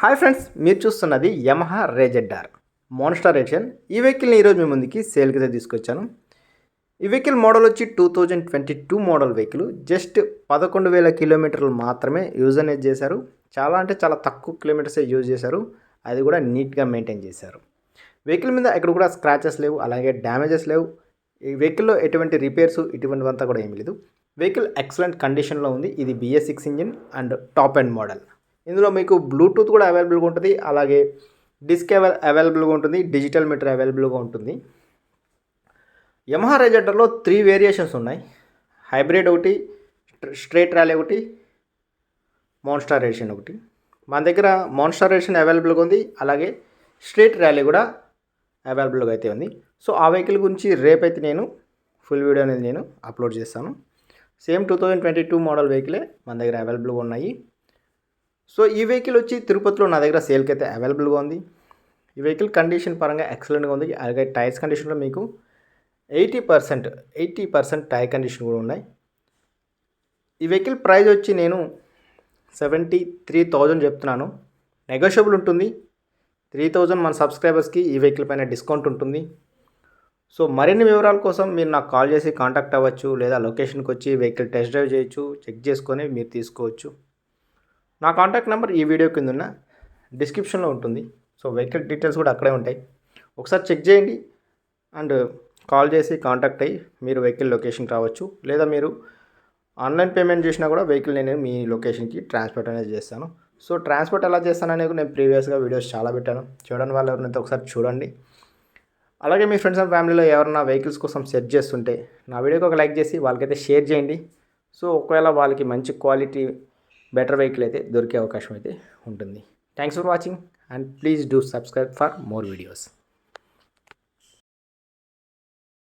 Hi friends మీరు చూస్తున్నది Yamaha రేజెడ్ఆర్ మోన్స్టార్ edition. ఈ వెహికల్ని ఈరోజు మీ ముందుకి సేల్కి అయితే తీసుకొచ్చాను. ఈ వెహికల్ మోడల్ వచ్చి two thousand twenty two model vehicle. Just పదకొండు వేల కిలోమీటర్లు మాత్రమే యూజ్ అనేది చేశారు. చాలా అంటే చాలా తక్కువ కిలోమీటర్సే యూజ్ చేశారు. అది కూడా నీట్గా మెయింటైన్ చేశారు. వెహికల్ మీద ఎక్కడ కూడా స్క్రాచెస్ లేవు అలాగే డ్యామేజెస్ లేవు. ఈ వెహికల్లో ఎటువంటి రిపేర్స్ ఇటువంటివంతా కూడా ఏమీ లేదు. వెహికల్ ఎక్సలెంట్ కండిషన్లో ఉంది. ఇది BS six engine and top end model ఇందులో మీకు బ్లూటూత్ కూడా అవైలబుల్గా ఉంటుంది. అలాగే డిస్క్ అవైల్ అవైలబుల్గా ఉంటుంది. డిజిటల్ మీటర్ అవైలబుల్గా ఉంటుంది. యమహా రేజెండర్లో త్రీ వేరియేషన్స్ ఉన్నాయి. హైబ్రిడ్ ఒకటి స్ట్రేట్ ర్యాలీ ఒకటి మోన్స్టార్ రేషన్ ఒకటి. మన దగ్గర మోన్స్టార్ రేషన్ అవైలబుల్గా ఉంది. అలాగే స్ట్రేట్ ర్యాలీ కూడా అవైలబుల్గా అయితే ఉంది. సో ఆ వెహికల్ గురించి రేపైతే నేను ఫుల్ వీడియో అనేది నేను అప్లోడ్ చేస్తాను. Same two thousand twenty two model వెహికలే మన దగ్గర అవైలబుల్గా ఉన్నాయి. సో ఈ వెహికల్ వచ్చి తిరుపతిలో నా దగ్గర సేల్కి అయితే అవైలబుల్గా ఉంది. ఈ వెహికల్ కండిషన్ పరంగా ఎక్సలెంట్గా ఉంది. అలాగే టైర్స్ కండిషన్లో మీకు eighty percent eighty percent tyre condition కూడా ఉన్నాయి. ఈ వెహికల్ ప్రైస్ వచ్చి నేను సెవెంటీ త్రీ థౌజండ్ చెప్తున్నాను. నెగోషియబుల్ ఉంటుంది. త్రీ థౌజండ్ మన సబ్స్క్రైబర్స్కి ఈ వెహికల్ పైన డిస్కౌంట్ ఉంటుంది. సో మరిన్ని వివరాల కోసం మీరు నాకు కాల్ చేసి కాంటాక్ట్ అవ్వచ్చు లేదా లొకేషన్కి వచ్చి వెహికల్ టెస్ట్ డ్రైవ్ చేయొచ్చు చెక్ చేసుకొని మీరు తీసుకోవచ్చు. నా కాంటాక్ట్ నెంబర్ ఈ వీడియో కింద ఉన్న డిస్క్రిప్షన్లో ఉంటుంది. సో వెహికల్ డీటెయిల్స్ కూడా అక్కడే ఉంటాయి. ఒకసారి చెక్ చేయండి. అండ్ కాల్ చేసి కాంటాక్ట్ అయ్యి మీరు వెహికల్ లొకేషన్కి రావచ్చు. లేదా మీరు ఆన్లైన్ పేమెంట్ చేసినా కూడా వెహికల్ నేను మీ లొకేషన్కి ట్రాన్స్పోర్ట్ అనేది చేస్తాను. సో ట్రాన్స్పోర్ట్ ఎలా చేస్తాననేది నేను ప్రీవియస్గా వీడియోస్ చాలా పెట్టాను. చూడని వాళ్ళు ఎవరినైతే ఒకసారి చూడండి. అలాగే మీ ఫ్రెండ్స్ అండ్ ఫ్యామిలీలో ఎవరైనా వెహికల్స్ కోసం సెర్చ్ చేస్తుంటే నా వీడియోకి ఒక లైక్ చేసి వాళ్ళకైతే షేర్ చేయండి. సో ఒకవేళ వాళ్ళకి మంచి క్వాలిటీ బెటర్ వెహికల్ అయితే దొరికే అవకాశం అయితే ఉంటుంది. Thanks for watching and please do subscribe for more videos